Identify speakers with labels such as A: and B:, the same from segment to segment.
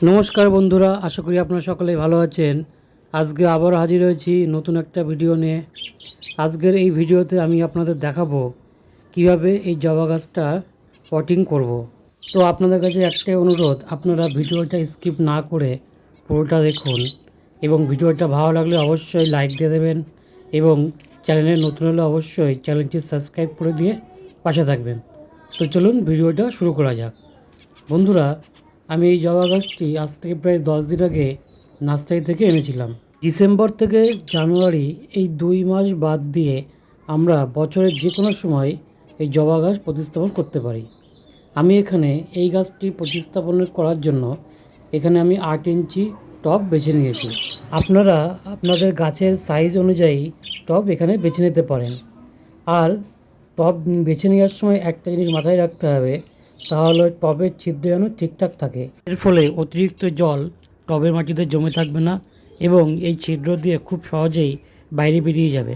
A: নমস্কার বন্ধুরা, আশা করি আপনারা সকলে ভালো আছেন। আজকে আবার হাজির হয়েছি নতুন একটা ভিডিও নিয়ে। আজকের এই ভিডিওতে আমি আপনাদের দেখাবো কীভাবে এই জবা গাছটা পটিং করব। তো আপনাদের কাছে একটাই অনুরোধ, আপনারা ভিডিওটা স্কিপ না করে পুরোটা দেখুন এবং ভিডিওটা ভালো লাগলে অবশ্যই লাইক দিয়ে দেবেন এবং চ্যানেলে নতুন হলে অবশ্যই চ্যানেলটি সাবস্ক্রাইব করে দিয়ে পাশে থাকবেন। তো চলুন ভিডিওটা শুরু করা যাক। বন্ধুরা আমি এই জবা গাছটি আজ থেকে প্রায় দশ দিন আগে নার্সারি থেকে এনেছিলাম। ডিসেম্বর থেকে জানুয়ারি এই দুই মাস বাদ দিয়ে আমরা বছরের যে কোনো সময় এই জবা গাছ প্রতিস্থাপন করতে পারি। আমি এখানে এই গাছটি প্রতিস্থাপন করার জন্য এখানে আমি আট ইঞ্চি টব বেছে নিয়েছি। আপনারা আপনাদের গাছের সাইজ অনুযায়ী টব এখানে বেছে নিতে পারেন। আর টব বেছে নেওয়ার সময় একটা জিনিস মাথায় রাখতে হবে তাহলে টবের ছিদ্র যেন ঠিকঠাক থাকে। এর ফলে অতিরিক্ত জল টবের মাটিতে জমে থাকবে না এবং এই ছিদ্র দিয়ে খুব সহজেই বাইরে বেরিয়ে যাবে।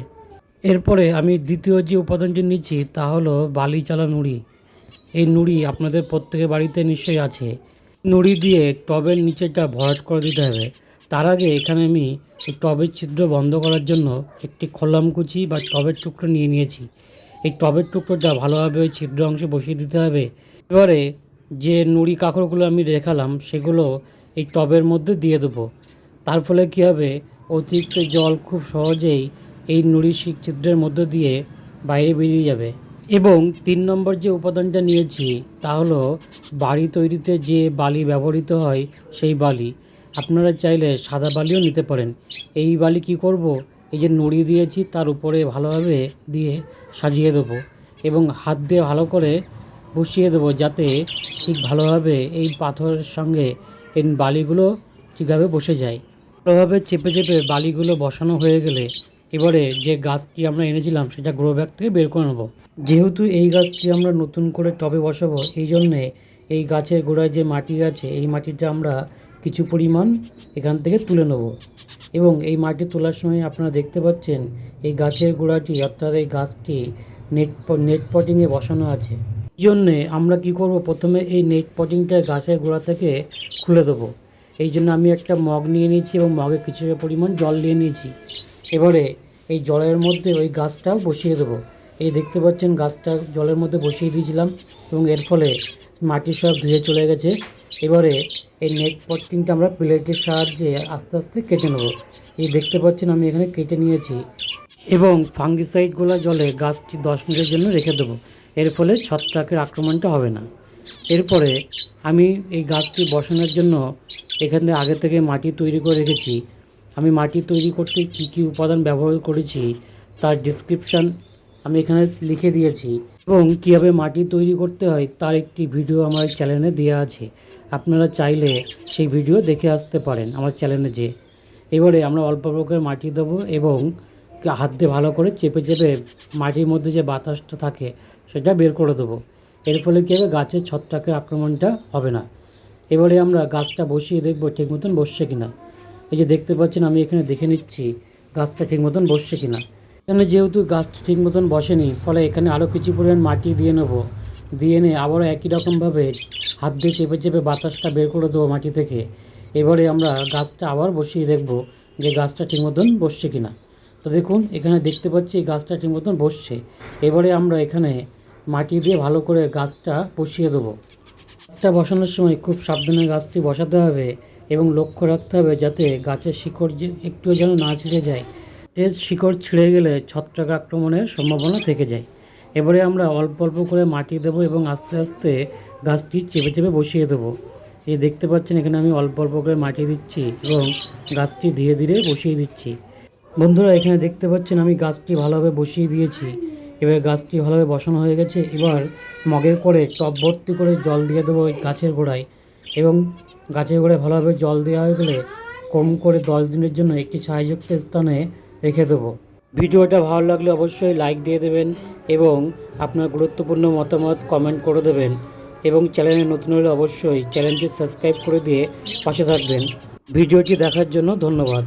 A: এরপরে আমি দ্বিতীয় যে উপাদানটি নিচ্ছি তা হলো বালি চালা নুড়ি। এই নুড়ি আপনাদের প্রত্যেকের বাড়িতে নিশ্চয়ই আছে। নুড়ি দিয়ে টবের নিচেটা ভরাট করে দিতে হবে। তার আগে এখানে আমি টবের ছিদ্র বন্ধ করার জন্য একটি খোলামকুচি বা টবের টুকরো নিয়ে নিয়েছি। এই টবের টুকরোটা ভালোভাবে ওই ছিদ্র অংশে বসিয়ে দিতে হবে। এবারে যে নুড়ি কাঁকড়গুলো আমি রেখালাম সেগুলো এই টবের মধ্যে দিয়ে দেবো। তার ফলে কী হবে? অতিরিক্ত জল খুব সহজেই এই নুড়ি ছিদ্রের মধ্য দিয়ে বাইরে বেরিয়ে যাবে। এবং তিন নম্বর যে উপাদানটা নিয়েছি, তা হলো বাড়ি তৈরিতে যে বালি ব্যবহৃত হয়, সেই বালি। আপনারা চাইলে সাদা বালিও নিতে পারেন। এই বালি কি করব? এই যে নুড়ি দিয়েছি, তার উপরে ভালোভাবে দিয়ে সাজিয়ে দেবো। এবং হাত দিয়ে ভালো করে বসিয়ে দেবো যাতে ঠিক ভালোভাবে এই পাথরের সঙ্গে এই বালিগুলো ঠিকভাবে বসে যায়। ভালোভাবে চেপে চেপে বালিগুলো বসানো হয়ে গেলে এবারে যে গাছটি আমরা এনেছিলাম সেটা গ্রো ব্যাগ থেকে বের করে নেব। যেহেতু এই গাছটি আমরা নতুন করে টবে বসাবো, এই জন্যে এই গাছের গোড়ায় যে মাটি আছে, এই মাটিটা আমরা কিছু পরিমাণ এখান থেকে তুলে নেব। এবং এই মাটি তোলার সময় আপনারা দেখতে পাচ্ছেন, এই গাছের গোড়াটি অর্থাৎ এই গাছটি নেট নেট পটিংয়ে বসানো আছে। জন্যে আমরা কি করব? প্রথমে এই নেট পটিংটা গাছের গোড়া থেকে খুলে দেবো। এই জন্য আমি একটা মগ নিয়ে নিয়েছি এবং মগে কিছু পরিমাণ জল নিয়ে নিয়েছি। এবারে এই জলের মধ্যে ওই গাছটাও বসিয়ে দেবো। এই দেখতে পাচ্ছেন গাছটা জলের মধ্যে বসিয়ে দিয়েছিলাম এবং এর ফলে মাটি সব ধুয়ে চলে গেছে। এবারে এই নেট পটিংটা আমরা প্লেটের সাহায্যে আস্তে আস্তে কেটে নেব। এই দেখতে পাচ্ছেন আমি এখানে কেটে নিয়েছি এবং ফাঙ্গিসাইডগুলো জলে গাছটি দশ মিনিটের জন্য রেখে দেবো। এর ফলে ছত্রাকের আক্রমণটা হবে না। এরপরে আমি এই গাছটি বসানোর জন্য এখানে আগে থেকে মাটি তৈরি করে রেখেছি। আমি মাটি তৈরি করতে কী কী উপাদান ব্যবহার করেছি তার ডিসক্রিপশান আমি এখানে লিখে দিয়েছি এবং কীভাবে মাটি তৈরি করতে হয় তার একটি ভিডিও আমার চ্যানেলে দেওয়া আছে। আপনারা চাইলে সেই ভিডিও দেখে আসতে পারেন আমার চ্যানেলে যে এবারে আমরা অল্প অল্প করে মাটি দেবো এবং হাত দিয়ে ভালো করে চেপে চেপে মাটির মধ্যে যে বাতাসটা থাকে, সেটা বের করে দেবো। এর ফলে কী হবে? গাছের ছত্রাকের আক্রমণটা হবে না। এবারে আমরা গাছটা বসিয়ে দেখব ঠিক মতন বসছে কিনা। এই যে দেখতে পাচ্ছেন, আমি এখানে দেখে নিচ্ছি গাছটা ঠিক মতন বসছে কিনা। এখানে যেহেতু গাছটা ঠিক মতন বসেনি, ফলে এখানে আরও কিছু পরিমাণ মাটি দিয়ে নেব। দিয়ে এনে আবারও একই রকমভাবে হাত দিয়ে চেপে চেপে বাতাসটা বের করে দেবো মাটি থেকে। এবারে আমরা গাছটা আবার বসিয়ে দেখব যে গাছটা ঠিক মতন বসছে কিনা। তো দেখুন, এখানে দেখতে পাচ্ছি এই গাছটা ঠিক মতন বসছে। এবারে আমরা এখানে মাটি দিয়ে ভালো করে গাছটা বসিয়ে দেবো। গাছটা বসানোর সময় খুব সাবধানে গাছটি বসাতে হবে এবং লক্ষ্য রাখতে হবে যাতে গাছের শিকড় যে একটুও যেন না ছিঁড়ে যায়। যে শিকড় ছিঁড়ে গেলে ছত্রাক আক্রমণের সম্ভাবনা থেকে যায়। এবারে আমরা অল্প অল্প করে মাটি দেবো এবং আস্তে আস্তে গাছটি চেপে চেপে বসিয়ে দেবো। এই দেখতে পাচ্ছেন এখানে আমি অল্প অল্প করে মাটি দিচ্ছি এবং গাছটি ধীরে ধীরে বসিয়ে দিচ্ছি। বন্ধুরা, এখানে দেখতে পাচ্ছেন আমি গাছটি ভালোভাবে বসিয়ে দিয়েছি। এবার গাছটি ভালোভাবে বসানো হয়ে গেছে। এবার মগের করে টব ভর্তি করে জল দিয়ে দেবো ওই গাছের গোড়ায়। এবং গাছের গোড়ায় ভালোভাবে জল দেওয়া হয়ে গেলে কম করে দশ দিনের জন্য একটি ছায়াযুক্ত স্থানে রেখে দেবো। ভিডিওটা ভালো লাগলে অবশ্যই লাইক দিয়ে দেবেন এবং আপনার গুরুত্বপূর্ণ মতামত কমেন্ট করে দেবেন। এবং চ্যানেলে নতুন হলে অবশ্যই চ্যানেলটি সাবস্ক্রাইব করে দিয়ে পাশে থাকবেন। ভিডিওটি দেখার জন্য ধন্যবাদ।